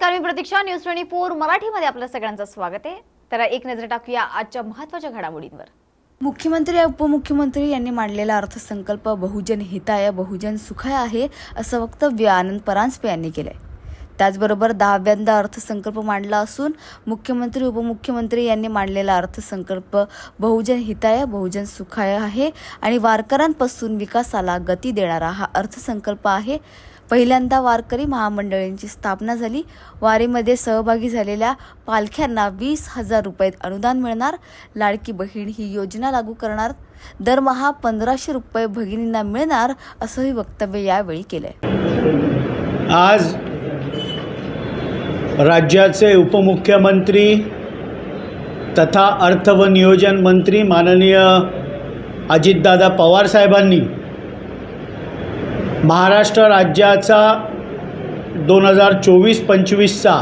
नमस्कार मी प्रतीक्षा. News twenty four मराठीमध्ये आपलं सगळ्यांचं स्वागत आहे. तर एक नजर टाकूया आजच्या महत्त्वाच्या घडामोडींवर. मुख्यमंत्री उपमुख्यमंत्री यांनी मांडलेला अर्थसंकल्प बहुजन हिताय बहुजन सुखाय आहे असं वक्तव्य आनंद परांजपे यांनी केलंय. त्याचबरोबर दहाव्यांदा अर्थसंकल्प मांडला असून मुख्यमंत्री उपमुख्यमंत्री यांनी मांडलेला अर्थसंकल्प बहुजन हिताय बहुजन सुखाय आहे आणि वारकऱ्यांपासून विकासाला गती देणारा हा अर्थसंकल्प आहे. पहिल्यांदा वारकरी महामंडळींची स्थापना झाली. वारीमध्ये सहभागी झालेल्या पालख्यांना वीस हजार रुपये अनुदान मिळणार. लाडकी बहीण ही योजना लागू करणार. दरमहा पंधराशे रुपये भगिनींना मिळणार असंही वक्तव्य यावेळी केलंय. आज राज्याचे उपमुख्यमंत्री तथा अर्थ व नियोजन मंत्री माननीय अजितदादा पवार साहेबांनी महाराष्ट्र राज्याचा दोन हजार चोवीस पंचवीसचा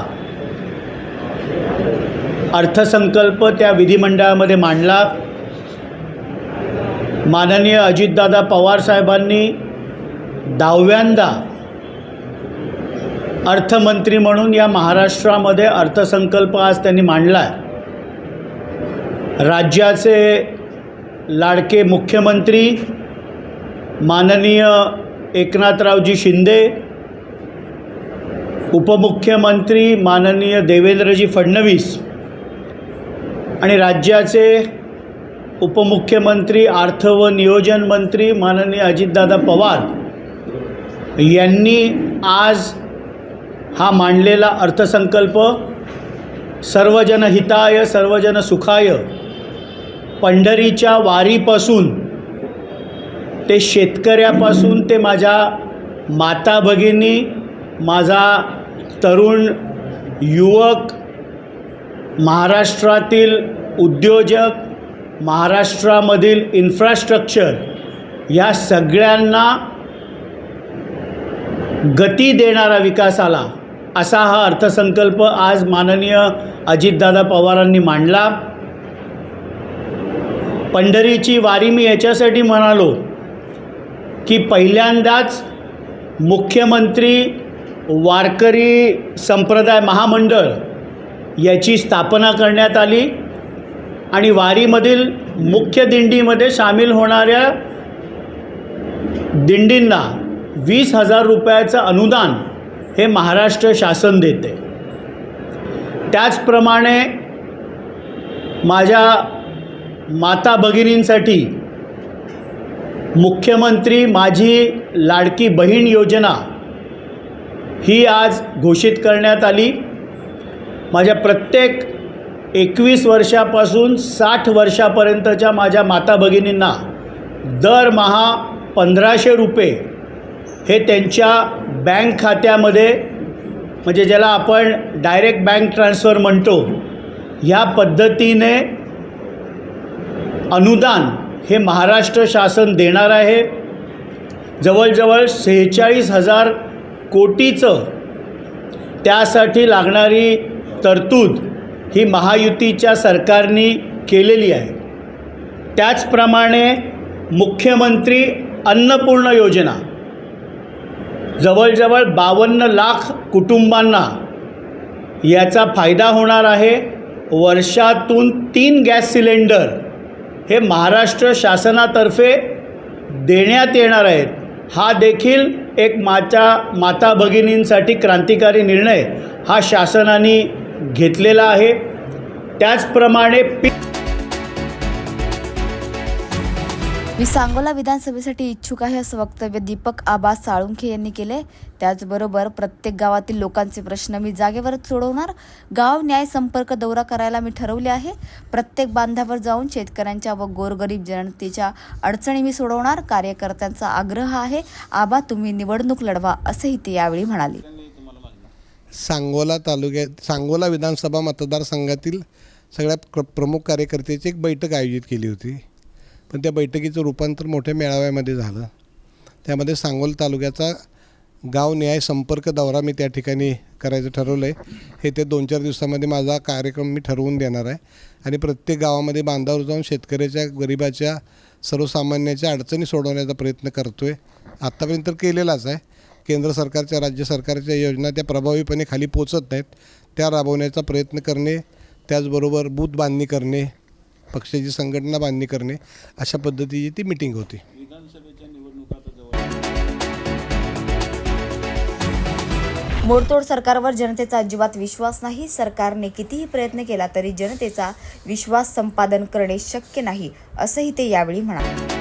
अर्थसंकल्प त्या विधिमंडळामध्ये मांडला. माननीय अजितदादा पवार साहेबांनी दहाव्यांदा अर्थमंत्री म्हणून या महाराष्ट्रामध्ये अर्थसंकल्प आज त्यांनी मांडला आहे राज्याचे लाडके मुख्यमंत्री माननीय एकनाथरावजी शिंदे उपमुख्यमंत्री माननीय देवेंद्रजी फडणवीस आणि राज्याचे उपमुख्यमंत्री अर्थ व नियोजन मंत्री माननीय अजितदादा पवार यांनी आज हा मांडलेला अर्थसंकल्प सर्वजन हिताय सर्वजन सुखाय पंढरीच्या वारीपासून ते शेतकऱ्यापासून ते माझ्या माता भगिनी माझा तरुण युवक महाराष्ट्रातील उद्योजक महाराष्ट्रामधील इन्फ्रास्ट्रक्चर या सगळ्यांना गती देणारा विकास आला. असा हा अर्थसंकल्प आज माननीय अजितदादा पवारांनी मांडला. पंढरीची वारी मी याच्यासाठी म्हणालो की पहिल्यांदाच मुख्यमंत्री वारकरी संप्रदाय महामंडळ याची स्थापना करण्यात आली आणि वारीमधील मुख्य दिंडीमध्ये सामील होणाऱ्या दिंडींना वीस हजार रुपयाचं अनुदान हे महाराष्ट्र शासन देते. त्याचप्रमाणे माझ्या माता भगिनींसाठी मुख्यमंत्री माझी लाडकी बहीण योजना ही आज घोषित करण्यात आली. माझ्या प्रत्येक एकवीस वर्षापासून साठ वर्षापर्यंतच्या माझ्या माता भगिनींना दरमहा पंधराशे रुपये हे त्यांच्या बँक खात्यामध्ये म्हणजे ज्याला आपण डायरेक्ट बँक ट्रान्सफर म्हणतो ह्या पद्धतीने अनुदान हे महाराष्ट्र शासन देणार आहे. जवळजवळ सेहेचाळीस हजार कोटीचं त्यासाठी लागणारी तरतूद ही महायुतीच्या सरकारने केलेली आहे. त्याचप्रमाणे मुख्यमंत्री अन्नपूर्ण योजना जवळजवळ बावन्न लाख कुटुंबांना याचा फायदा होणार आहे. वर्षातून तीन गॅस सिलेंडर हे महाराष्ट्र शासनातर्फे देण्यात येणार आहेत. हा देखील एक माता माता भगिनींसाठी क्रांतिकारी निर्णय हा शासनाने घेतलेला आहे. त्याचप्रमाणे पी मी सांगोला विधानसभेसाठी इच्छुक आहे असं वक्तव्य दीपक आबा साळुंखे यांनी केले. त्याचबरोबर प्रत्येक गावातील लोकांचे प्रश्न मी जागेवरच सोडवणार. गाव न्याय संपर्क दौरा करायला मी ठरवले आहे. प्रत्येक बांधावर जाऊन शेतकऱ्यांच्या व गोरगरीब जनतेच्या अडचणी मी सोडवणार. कार्यकर्त्यांचा आग्रह आहे. आबा तुम्ही निवडणूक लढवा असंही ते यावेळी म्हणाले. सांगोला तालुक्यात सांगोला विधानसभा मतदारसंघातील सगळ्या प्र प्रमुख कार्यकर्त्याची एक बैठक आयोजित केली होती. पण त्या बैठकीचं रूपांतर मोठ्या मेळाव्यामध्ये झालं. त्यामध्ये सांगोल तालुक्याचा गाव न्याय संपर्क दौरा मी त्या ठिकाणी करायचं ठरवलं आहे हे ते दोन चार दिवसामध्ये माझा कार्यक्रम मी ठरवून देणार आहे. आणि प्रत्येक गावामध्ये बांधावर जाऊन शेतकऱ्याच्या गरिबाच्या सर्वसामान्याच्या अडचणी सोडवण्याचा प्रयत्न करतो आहे आत्तापर्यंत तर केलेलाच आहे. केंद्र सरकारच्या राज्य सरकारच्या योजना त्या प्रभावीपणे खाली पोचत नाहीत. त्या राबवण्याचा प्रयत्न करणे त्याचबरोबर बूथ बांधणी करणे पक्षाची संघटना बांधणी करणे अशा पद्धतीची ती मिटिंग होती. मोडतोड सरकारवर जनतेचा अजिबात विश्वास नाही. सरकारने कितीही प्रयत्न केला तरी जनतेचा विश्वास संपादन करणे शक्य नाही असंही ते यावेळी म्हणाले.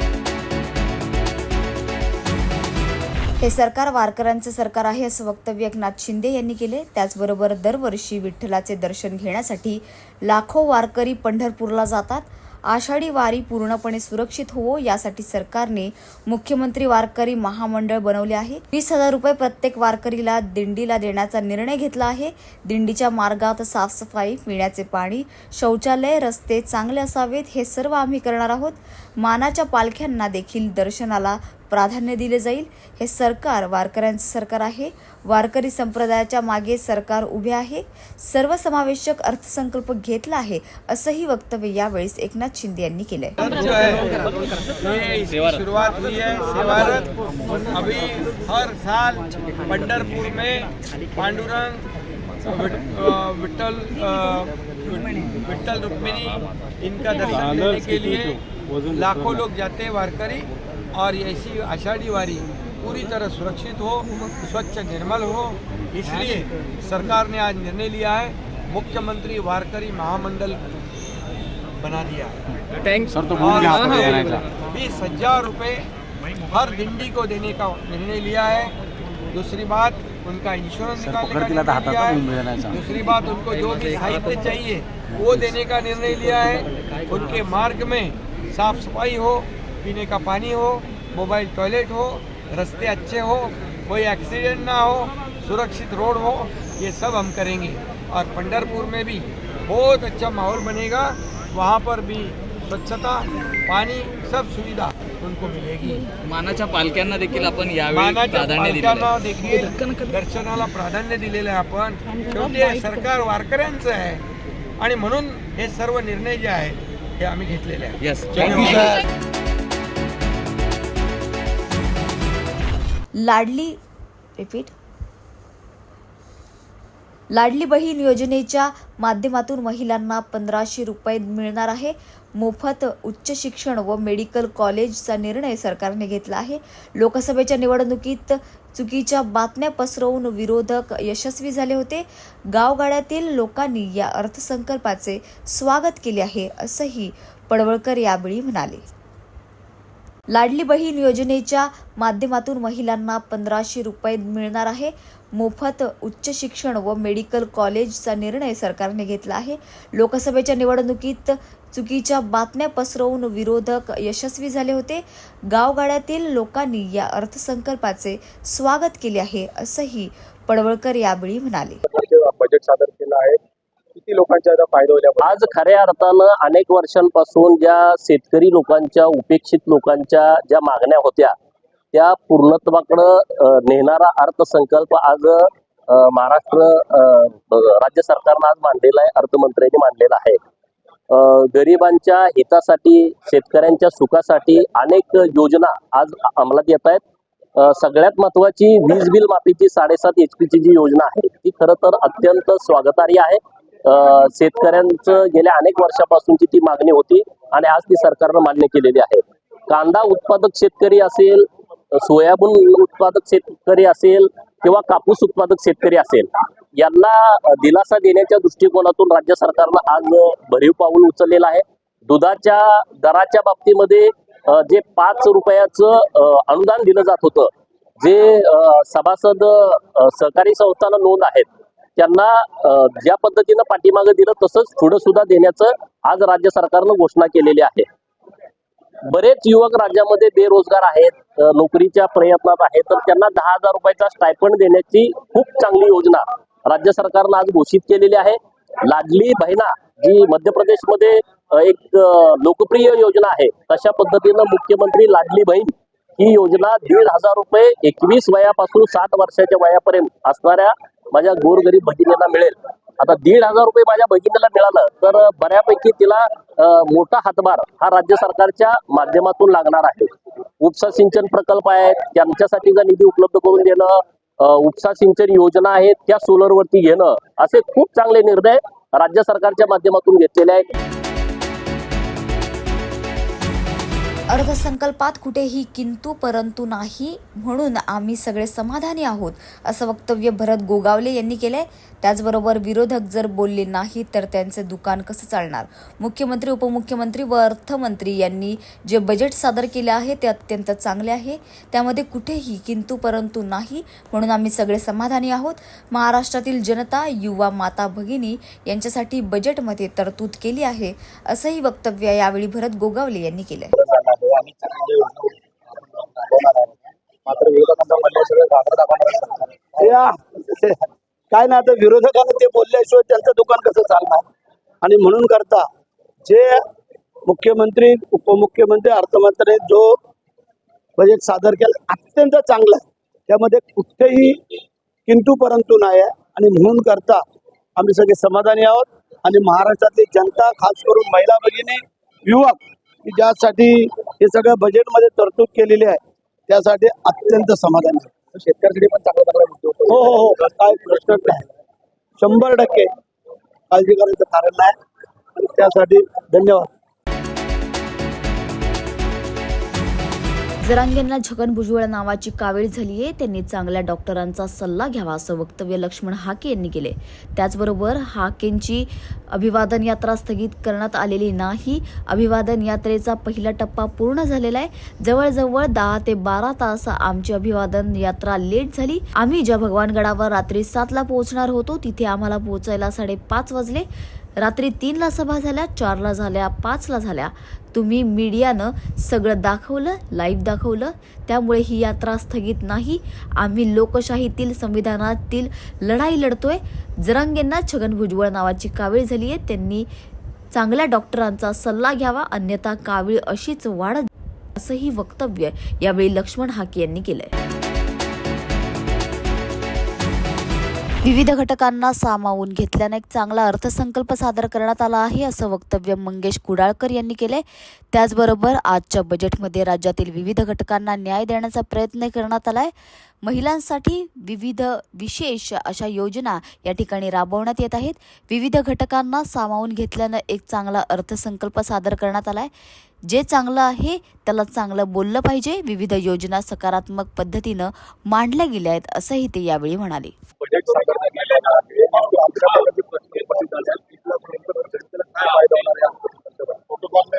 हे सरकार वारकऱ्यांचं सरकार आहे असं वक्तव्य एकनाथ शिंदे यांनी केले. त्याचबरोबर दरवर्षी विठ्ठलाचे दर्शन घेण्यासाठी लाखो वारकरी पंढरपूरला जातात. आषाढी वारी पूर्णपणे सुरक्षित होवो यासाठी सरकारने मुख्यमंत्री वारकरी महामंडळ बनवले आहे. वीस हजार रुपये प्रत्येक वारकरीला दिंडीला देण्याचा निर्णय घेतला आहे. दिंडीच्या मार्गात साफसफाई पिण्याचे पाणी शौचालय रस्ते चांगले असावेत हे सर्व आम्ही करणार आहोत. मानाच्या पालख्यांना देखील दर्शनाला प्राधान्य दिले जाईल. हे सरकार वारकऱ्यांचं सरकार आहे. वारकरी संप्रदायाच्या मागे सरकार उभे आहे. सर्वसमावेशक अर्थसंकल्प घेतला आहे असंही वक्तव्य यावेळेस एकनाथ शिंदे यांनी केलंय. हर साल पंढरपुर में पांडुरंग रुक्मिणी इनका दर्शन लेने के लिए लाखों लोग जाते हैं वारकरी। और ऐसी आषाढ़ी वारी पूरी तरह सुरक्षित हो स्वच्छ निर्मल हो। इसलिए सरकार ने आज निर्णय लिया है मुख्यमंत्री वारकरी महामंडल बना दिया है। सर तो और बीस हज़ार रुपये हर दिंडी को देने का निर्णय लिया है। दूसरी बात उनका इंश्योरेंस निकालने का लिया है। दूसरी बात उनको जो भी साहित्य चाहिए वो देने का निर्णय लिया है। उनके मार्ग में साफ़ सफ़ाई हो पीने का पानी हो मोबाइल टॉयलेट हो रास्ते अच्छे हो कोई एक्सीडेंट ना हो सुरक्षित रोड हो ये सब हम करेंगे। और पंढरपुर में भी बहुत अच्छा माहौल बनेगा वहाँ पर भी स्वच्छता पानी सब सुविधा उनको मिलेगी। मानाच्या पालख्यांना देखील आपण यावेळी प्राधान्य दिलेलं. देखील दर्शनाला प्राधान्य दिलेलं आहे आपण. शेवटी हे सरकार वारकऱ्यांचं आहे. आणि म्हणून हे सर्व निर्णय जे आहेत हे आम्ही घेतलेले आहेत. Yes. लाडली रिपीट लाडली बहीण योजनेच्या माध्यमातून महिलांना पंधराशे रुपये मिळणार आहे. मोफत उच्च शिक्षण व मेडिकल कॉलेजचा निर्णय सरकारने घेतला आहे. लोकसभेच्या निवडणुकीत चुकीच्या बातम्या पसरवून विरोधक यशस्वी झाले होते. गावगाड्यातील लोकांनी या अर्थसंकल्पाचे स्वागत केले आहे असंही पडवळकर यावेळी म्हणाले. लाडली बहीण योजनेच्या माध्यमातून महिलांना पंधराशे रुपये मिळणार आहे. मोफत उच्च शिक्षण व मेडिकल कॉलेजचा निर्णय सरकारने घेतला आहे. लोकसभेच्या निवडणुकीत चुकीच्या बातम्या पसरवून विरोधक यशस्वी झाले होते. गावगाड्यातील लोकांनी या अर्थसंकल्पाचे स्वागत केले आहे असंही पडवळकर यावेळी म्हणाले. बजेट सादर केलं आहे किती लोकांच्या आता फायदा होईल आज खऱ्या अर्थानं अनेक वर्षांपासून ज्या शेतकरी लोकांच्या उपेक्षित लोकांच्या ज्या मागण्या होत्या त्या पूर्णत्वाकडं नेणारा अर्थसंकल्प आज महाराष्ट्र राज्य सरकारनं आज मांडलेला आहे अर्थमंत्र्यांनी मांडलेला आहे. गरिबांच्या हितासाठी शेतकऱ्यांच्या सुखासाठी अनेक योजना आज अंमलात येत आहेत. सगळ्यात महत्वाची वीज बिल माफीची साडेसात एच पीची जी योजना आहे ती खरं तर अत्यंत स्वागतार्ह आहे. शेतकऱ्यांचं गेल्या अनेक वर्षापासूनची ती मागणी होती आणि आज ती सरकारनं मान्य केलेली आहे. कांदा उत्पादक शेतकरी असेल सोयाबीन उत्पादक शेतकरी असेल किंवा कापूस उत्पादक शेतकरी असेल यांना दिलासा देण्याच्या दृष्टिकोनातून राज्य सरकारनं आज भरीव पाऊल उचललेलं आहे. दुधाच्या दराच्या बाबतीमध्ये जे पाच रुपयाचं अनुदान दिलं जात होतं जे सभासद सहकारी संस्थांना नोंद आहेत त्यांना ज्या पद्धतीनं पाठीमागं दिलं तसंच पुढं सुद्धा देण्याचं आज राज्य सरकारनं घोषणा केलेली आहे. बरेच युवक राज्यामध्ये बेरोजगार आहेत नोकरीच्या प्रयत्नात आहेत तर त्यांना दहा हजार रुपयाचा स्टायफंड देण्याची खूप चांगली योजना राज्य सरकारनं आज घोषित केलेली आहे. लाडली बहिणा जी मध्य प्रदेशमध्ये एक लोकप्रिय योजना आहे तशा पद्धतीनं मुख्यमंत्री लाडली बहीण ही योजना दीड हजार रुपये एकवीस वयापासून साठ वर्षाच्या वयापर्यंत असणाऱ्या माझ्या गोरगरीब भगिनीला मिळेल. आता दीड हजार रुपये माझ्या भगिनीला मिळालं तर बऱ्यापैकी तिला मोठा हातभार हा राज्य सरकारच्या माध्यमातून लागणार आहे. उपसा सिंचन प्रकल्प आहेत त्यांच्यासाठीचा निधी उपलब्ध करून देणं उपसा सिंचन योजना आहेत त्या सोलरवरती घेणं असे खूप चांगले निर्णय राज्य सरकारच्या माध्यमातून घेतलेले आहेत. अर्थसंकल्पात कुठेही किंतु परंतु नाही म्हणून आम्ही सगळे समाधानी आहोत असं वक्तव्य भरत गोगावले यांनी केलंय. त्याचबरोबर विरोधक जर बोलले नाही तर त्यांचे दुकान कसं चालणार? मुख्यमंत्री उपमुख्यमंत्री व अर्थमंत्री यांनी जे बजेट सादर केले आहे ते अत्यंत चांगले आहे. त्यामध्ये कुठेही किंतु परंतु नाही म्हणून आम्ही सगळे समाधानी आहोत. महाराष्ट्रातील जनता युवा माता भगिनी यांच्यासाठी बजेटमध्ये तरतूद केली आहे असंही वक्तव्य यावेळी भरत गोगावले यांनी केलं केलंय मात्र विरोधकांचा म्हणणे सगळं घाबरत आपण काय ना आता विरोधकांना ते बोलल्याशिवाय त्यांचं दुकान कसं चालणार? आणि म्हणून करता जे मुख्यमंत्री उपमुख्यमंत्री अर्थमंत्री जो बजेट सादर केला अत्यंत चांगला आहे. त्यामध्ये कुठेही किंतू परंतु नाही आहे. आणि म्हणून करता आम्ही सगळे समाधानी आहोत. आणि महाराष्ट्रातली जनता खास करून महिला भगिनी युवक की ज्यासाठी हे सगळं बजेटमध्ये तरतूद केलेली आहे त्यासाठी अत्यंत समाधानी आहे. शेतकऱ्यांसाठी पण चांगला चांगला हो हो हो. काय प्रश्नच नाही. शंभर टक्के काळजी करायचं कारण नाही. त्यासाठी धन्यवाद. जरांगेंना छगन भुजबळ नावाची कावीळ झाली आहे त्यांनी चांगल्या डॉक्टरांचा सल्ला घ्यावा असं वक्तव्य लक्ष्मण हाके यांनी केले त्याचबरोबर हाकेंची अभिवादन यात्रा स्थगित करण्यात आलेली नाही. अभिवादन यात्रेचा पहिला टप्पा पूर्ण झालेला आहे. जवळजवळ दहा ते बारा तास आमची अभिवादन यात्रा लेट झाली. आम्ही ज्या भगवानगडावर रात्री सातला पोहोचणार होतो तिथे आम्हाला पोहोचायला साडेपाच वाजले. रात्री तीनला सभा झाल्या चारला झाल्या पाचला झाल्या. तुम्ही मीडियानं सगळं दाखवलं लाईव्ह दाखवलं. त्यामुळे ही यात्रा स्थगित नाही. आम्ही लोकशाहीतील संविधानातील लढाई लढतोय. जरांगेंना छगन भुजबळ नावाची कावीळ झाली आहे त्यांनी चांगल्या डॉक्टरांचा सल्ला घ्यावा अन्यथा कावीळ अशीच वाढत असंही वक्तव्य यावेळी लक्ष्मण हाके यांनी केलंय. विविध घटकांना सामावून घेतल्याने एक चांगला अर्थसंकल्प सादर करण्यात आला आहे असं वक्तव्य मंगेश कुडाळकर यांनी केले त्याचबरोबर आजच्या बजेटमध्ये राज्यातील विविध घटकांना न्याय देण्याचा प्रयत्न करण्यात आला आहे महिलांसाठी विविध विशेष अशा योजना या ठिकाणी राबवण्यात येत आहेत. विविध घटकांना सामावून घेतल्यानं एक चांगला अर्थसंकल्प सादर करण्यात आला आहे जे चांगलं आहे त्याला चांगलं बोललं पाहिजे. विविध योजना सकारात्मक पद्धतीनं मांडल्या गेल्या आहेत असंही ते यावेळी म्हणाले.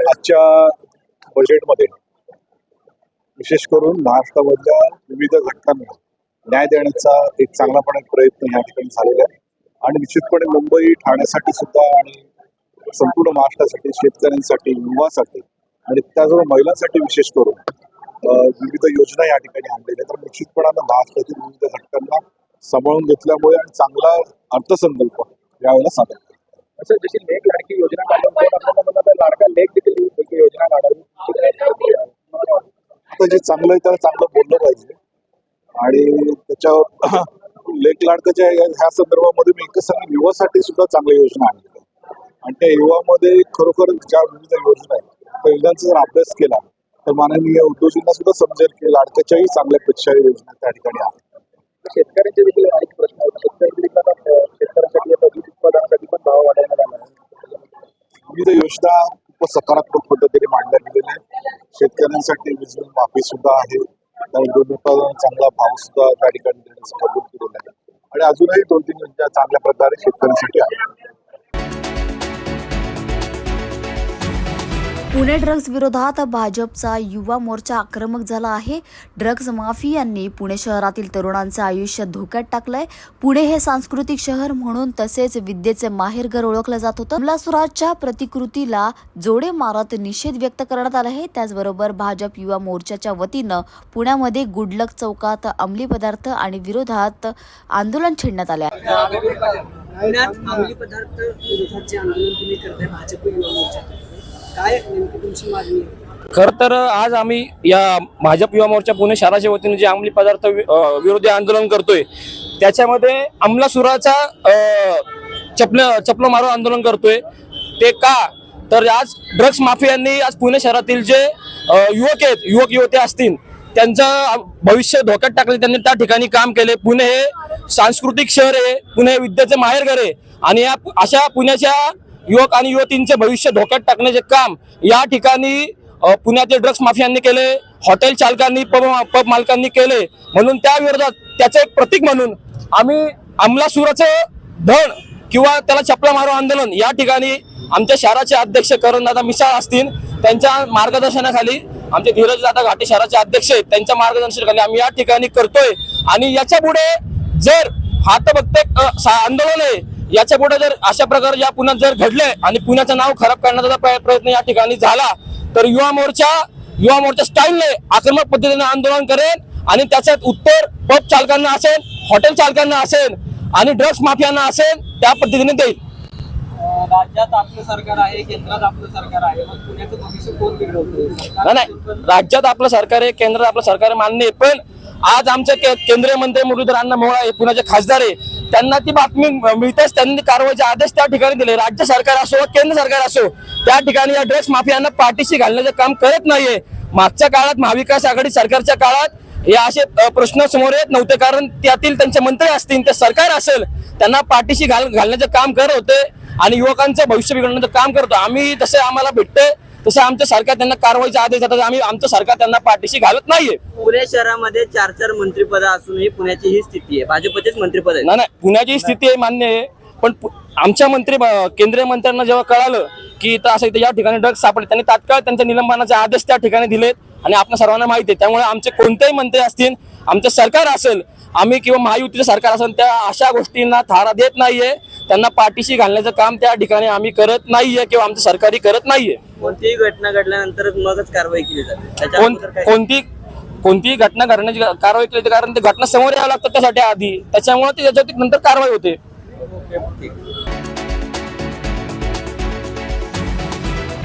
आजच्या बजेटमध्ये विशेष करून महाराष्ट्रामधल्या विविध घटकांना न्याय देण्याचा एक चांगलापणे प्रयत्न या ठिकाणी झालेला आहे. आणि निश्चितपणे मुंबई ठाण्यासाठी सुद्धा आणि संपूर्ण महाराष्ट्रासाठी शेतकऱ्यांसाठी युवासाठी आणि त्याचबरोबर महिलांसाठी विशेष करून विविध योजना या ठिकाणी आणलेल्या. तर निश्चितपणानं महाराष्ट्रातील विविध घटकांना सांभाळून घेतल्यामुळे आणि चांगला अर्थसंकल्प यावेळेला सादर केला. असं जशी लेख लाडकी योजना लाडका लेख देखील योजना काढावी आता जे चांगलं आहे त्याला चांगलं बोललं पाहिजे आणि त्याच्या लेख लाडकाच्या ह्या संदर्भामध्ये मी एकच सांगेन युवासाठी सुद्धा चांगल्या योजना आणलेल्या आणि त्या युवामध्ये खरोखर ज्या विविध योजना आहेत योजनांचा जर अभ्यास केला तर माननीय उद्योजकांना सुद्धा समजेल की लाडकाच्याही चांगल्यापेक्षा योजना त्या ठिकाणी आहेत. शेतकऱ्यांचे देखील अनेक प्रश्न आहेत शेतकरी शेतकऱ्यांसाठी उत्पादनासाठी पण भाव वाढायला लागला. आहे. विविध योजना खूप सकारात्मक पद्धतीने मांडल्या गेलेल्या आहेत. शेतकऱ्यांसाठी वीज बिल माफी सुद्धा आहे. त्यामुळे दूध उत्पादन चांगला भाव सुद्धा त्या ठिकाणी देण्याचं कबूल केलेलं आहे. आणि अजूनही दोन तीन योजना चांगल्या प्रकारे शेतकऱ्यांसाठी आहेत. पुणे ड्रग्ज विरोधात भाजपचा युवा मोर्चा आक्रमक झाला आहे. ड्रग्ज माफियांनी पुणे शहरातील तरुणांचं आयुष्य धोक्यात टाकलंय. पुणे हे सांस्कृतिक शहर म्हणून तसेच विद्येचे माहेरघर ओळखलं जात होतं. कमलासुराजच्या प्रतिकृतीला जोडे मारत निषेध व्यक्त करण्यात आला आहे. त्याचबरोबर भाजप युवा मोर्चाच्या वतीनं पुण्यामध्ये गुडलक चौकात अंमली पदार्थ आणि विरोधात आंदोलन छेडण्यात आले आहे पुण्यात अंमली पदार्थ विरोधात जे आंदोलन तुम्ही करताय भाजप युवा मोर्चा काय नेमकी तुमची मागणी आहे? खर तर आज आम्ही या भाजप युवा मोर्चा पुणे शहराच्या वतीने जे अंमली पदार्थ वि- विरोधी आंदोलन करतोय त्याच्यामध्ये अंमलासुराचा चपल चपल मारो आंदोलन करतोय. ते का? तर आज ड्रग्स माफियांनी आज पुणे शहरातील जे युवक आहेत युवक युवती असतील त्यांचं भविष्य धोक्यात टाकले त्यांनी त्या ठिकाणी काम केले. पुणे हे सांस्कृतिक शहर आहे पुणे हे विद्येचे माहेरघर आहे. आणि या अशा पुण्याच्या युवक आणि युवतींचे भविष्य धोक्यात टाकण्याचे काम या ठिकाणी पुण्यातील ड्रग्स माफियांनी केले हॉटेल चालकांनी पब पब मालकांनी केले. म्हणून त्या विरोधात त्याचं एक प्रतीक म्हणून आम्ही अंमलासुराचं धन किंवा त्याला चपला मारो आंदोलन या ठिकाणी आमच्या शहराचे अध्यक्ष करणदादा मिसाळ असतील त्यांच्या मार्गदर्शनाखाली आमचे धीरज दादा घाटे शहराचे अध्यक्ष आहेत त्यांच्या मार्गदर्शनाखाली आम्ही या ठिकाणी करतोय. आणि याच्यापुढे जर हा तर फक्त आंदोलन आहे याच्यापुढे जर अशा प्रकारे या पुण्यात जर घडले आणि पुण्याचं नाव खराब करण्याचा प्रयत्न या ठिकाणी झाला तर युवा मोर्चा युवा मोर्चा स्टाईलने आक्रमक पद्धतीने आंदोलन करेल आणि त्याच्यात उत्तर पब चालकांना असेल हॉटेल चालकांना असेल आणि ड्रग्स माफियांना असेल त्या पद्धतीने देईल. राज्यात आपलं सरकार आहे केंद्रात आपलं सरकार आहे मग पुण्याचं भविष्य कोण बिघडवतं? नाही नाही. राज्यात आपलं सरकार आहे केंद्रात आपलं सरकार मान्य आहे पण आज आमचे केंद्रीय मंत्री मुरलीधर अण्णा मोहोळा हे पुण्याचे खासदार आहे. त्यांना ती बातमी मिळतेच त्यांनी कारवाईचे आदेश त्या ठिकाणी दिले. राज्य सरकार असो केंद्र सरकार असो त्या ठिकाणी या ड्रग्स माफियांना पाठीशी घालण्याचं काम करत नाहीये. मागच्या काळात महाविकास आघाडी सरकारच्या काळात हे असे प्रश्न समोर येत नव्हते. कारण त्यातील त्यांचे मंत्री असतील ते सरकार असेल त्यांना पाठीशी घाल घालण्याचं काम करत होते आणि युवकांचं भविष्य बिघडण्याचं काम करतो आम्ही तसे आम्हाला भेटते तसं आमच्या सरकार त्यांना कारवाईचे आदेश देतात. आम्ही आमचं सरकार त्यांना पाठीशी घालत नाहीये. पुणे शहरामध्ये चार चार मंत्रिपद असूनही पुण्याची ही स्थिती आहे. भाजपचेच मंत्रिपद आहे नाही नाही पुण्याची स्थिती आहे मान्य आहे. पण आमच्या मंत्री केंद्रीय मंत्र्यांना जेव्हा कळालं की इथं असं इथं या ठिकाणी ड्रग्ज सापडले त्यांनी तात्काळ त्यांच्या निलंबनाचे आदेश त्या ठिकाणी दिलेत आणि आपण सर्वांना माहिती आहे. त्यामुळे आमचे कोणतेही मंत्री असतील आमचं सरकार असेल आम्ही किंवा महायुतीचं सरकार असेल त्या अशा गोष्टींना थारा देत नाहीये. त्यांना पाठीशी घालण्याचं काम त्या ठिकाणी आम्ही करत नाहीये किंवा आमचं सरकारी करत नाहीये. कोणतीही घटना घडल्यानंतरच मगच कारवाई केली जाते. कोणती कोणतीही घटना घडण्याची कारवाई केली कारण ते घटना समोर यावं लागतं त्यासाठी आधी. त्याच्यामुळे ते त्याच्यावरती नंतर कारवाई होते.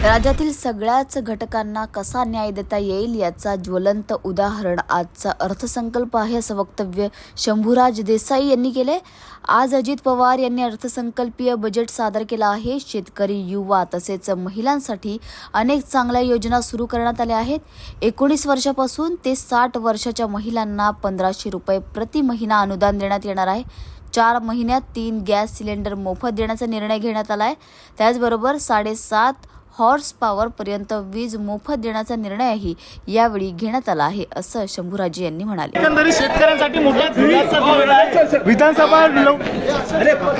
राज्यातील सगळ्याच घटकांना कसा न्याय देता येईल याचा ज्वलंत उदाहरण आजचा अर्थसंकल्प आहे असं वक्तव्य शंभूराज देसाई यांनी केले आज अजित पवार यांनी अर्थसंकल्पीय बजेट सादर केलं आहे. शेतकरी युवा तसेच महिलांसाठी अनेक चांगल्या योजना सुरू करण्यात आल्या आहेत. एकोणीस वर्षापासून ते साठ वर्षाच्या महिलांना पंधराशे रुपये प्रति महिना अनुदान देण्यात येणार आहे. चार महिन्यात तीन गॅस सिलेंडर मोफत देण्याचा निर्णय घेण्यात आला आहे त्याचबरोबर साडेसात हॉर्स पॉवर पर्यंत वीज मोफत देण्याचा निर्णयही यावेळी घेण्यात आला आहे असं शंभूराजे यांनी म्हणाले. एकंदरीत शेतकऱ्यांसाठी मोठा आहे. विधानसभा लव-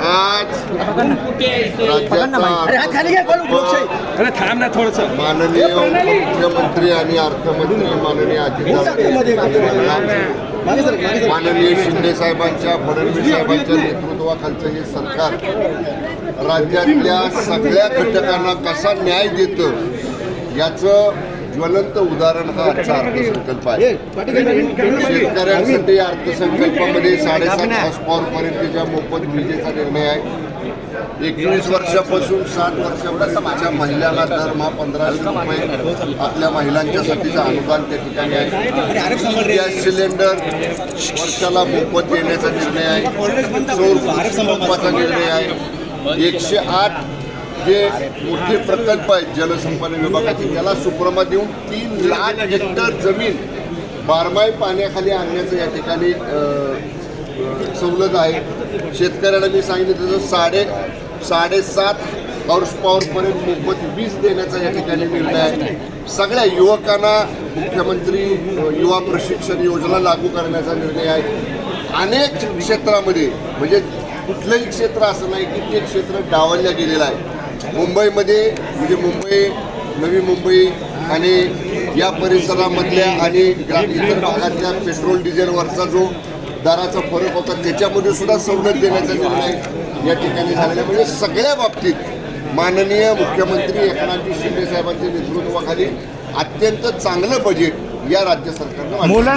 आज राज्याचा माननीय मुख्यमंत्री आणि अर्थमंत्री माननीय अजित माननीय शिंदे साहेबांच्या फडणवीस साहेबांच्या नेतृत्वाखालचं हे सरकार राज्यातल्या सगळ्या घटकांना कसा न्याय देतं याचं ज्वलंत उदाहरण हा आजचा अर्थसंकल्प आहे. शेतकऱ्यांसाठी अर्थसंकल्पामध्ये साडेसात हॉर्स पॉवर पर्यंतच्या मोफत विजेचा निर्णय आहे. एकवीस वर्षापासून सात वर्षापर्यंतच्या महिलांना दरमहा पंधराशे रुपये आपल्या महिलांच्यासाठीचं अनुदान त्या ठिकाणी आहे. गॅस सिलेंडर वर्षाला मोफत देण्याचा निर्णय आहे. सौर कुटुंबाचा निर्णय आहे. एकशे आठ जे मोठे प्रकल्प आहेत जलसंपन्न विभागाचे त्याला सुप्रमा देऊन तीन लाख हेक्टर जमीन बारमाही पाण्याखाली आणण्याचं या ठिकाणी सवलत आहे. शेतकऱ्याला मी सांगितलं तसं साडे साडेसात हॉर्स पॉवरपर्यंत मोफत वीज देण्याचा या ठिकाणी निर्णय आहे. सगळ्या युवकांना मुख्यमंत्री युवा प्रशिक्षण योजना लागू करण्याचा निर्णय आहे. अनेक क्षेत्रामध्ये म्हणजे कुठलंही क्षेत्र असं नाही की ते क्षेत्र डावलल्या गेलेलं आहे. मुंबईमध्ये म्हणजे मुंबई नवी मुंबई आणि या परिसरामधल्या आणि ग्रामीण इतर भागातल्या पेट्रोल डिझेलवरचा जो दराचा फरक होता त्याच्यामध्ये सुद्धा सवलत देण्याचा निर्णय या ठिकाणी झालेला म्हणजे सगळ्या बाबतीत माननीय मुख्यमंत्री एकनाथजी शिंदे साहेबांच्या नेतृत्वाखाली अत्यंत चांगलं बजेट या राज्य सरकारनं मुलां